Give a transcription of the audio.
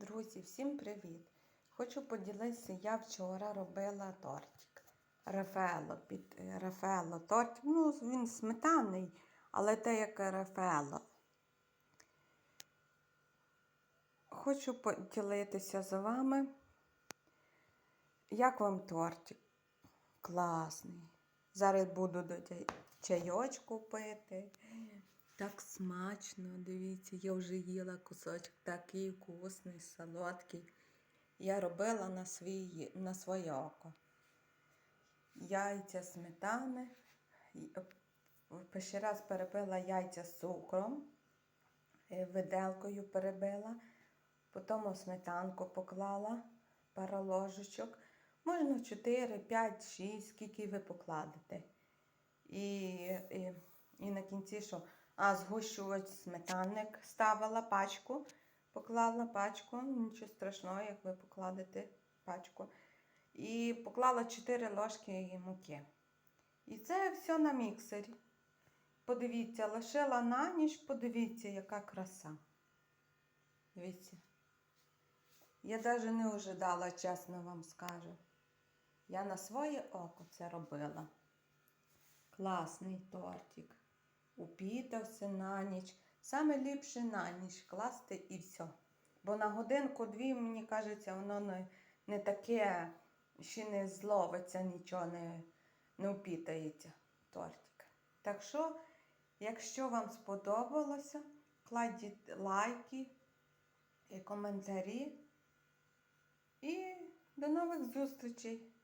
Друзі, всім привіт! Хочу поділитися, я вчора робила тортик. Рафаело під Рафаело тортик. Ну, він сметаний, але те як Рафаело. Хочу поділитися з вами. Як вам тортик? Класний. Зараз буду до чайочку пити. Так смачно, дивіться, я вже їла кусочок такий вкусний, солодкий. Я робила на, свій, на своє око. Яйця сметани. Перший раз перебила яйця з цукром, е, виделкою перебила, потім сметанку поклала, пару ложечок. Можна 4, 5, 6, скільки ви покладете. І, і, і на кінці що? А згущувач сметанник ставила пачку, поклала пачку, нічого страшного, як ви покладете пачку. І поклала 4 ложки муки. І це все на міксері. Подивіться, лишила на ніч, подивіться, яка краса. Дивіться. Я навіть не ожидала, чесно вам скажу. Я на своє око це робила. Класний тортик. Упітався на ніч. Саме ліпше на ніч класти і все. Бо на годинку-дві, мені кажеться, воно не, не таке, ще не зловиться, нічого не, не упітається тортик. Так що, якщо вам сподобалося, кладіть лайки і коментарі. І до нових зустрічей!